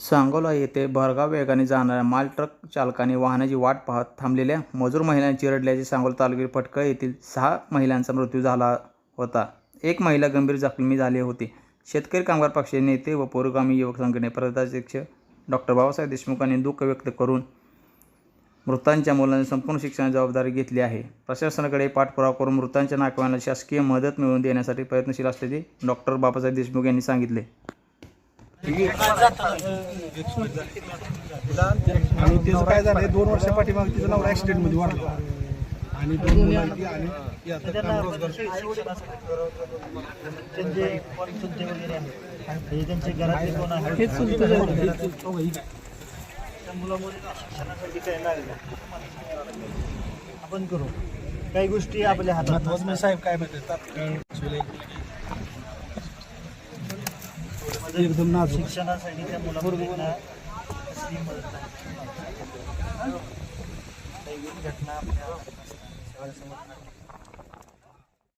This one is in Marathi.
सांगोला येथे भरगाव वेगाने जाणाऱ्या माल ट्रक चालकाने वाहनाची वाट पाहत थांबलेल्या मजूर महिलांनी चिरडल्याचे सांगोला तालुक्यातील फटकळ येथील सहा महिलांचा मृत्यू झाला होता. एक महिला गंभीर जखमी झाली होती. शेतकरी कामगार पक्षाचे नेते व पुरोगामी युवक संघटने प्रदेशाध्यक्ष डॉक्टर बाबासाहेब देशमुखांनी दुःख व्यक्त करून मृतांच्या मुलांनी संपूर्ण शिक्षणाची जबाबदारी घेतली आहे. प्रशासनाकडे पाठपुरावा करून मृतांच्या नागरिकांना शासकीय मदत मिळवून देण्यासाठी प्रयत्नशील असल्याचे डॉक्टर बाबासाहेब देशमुख यांनी सांगितले. आणि त्याचं काय झालंय दोन वर्षा पाठीमागे तिचा नवरा ऍक्सिडेंटमध्ये वाढला. आणि दोन मुलांची आणि ती आता काम रोजगार त्यांचे कोण चुलते वगैरे आहेत. म्हणजे त्यांचे घरातले कोण आहेत? त्या मुलामुळे शिक्षणासाठी काय लागलं आपण करू. काही गोष्टी आपल्या हातात. साहेब काय म्हणतात? एकदम नाजूक. शिक्षणासाठी त्या मुलामुलींना कसली मदत काही घटना आपल्या हातात नसतात.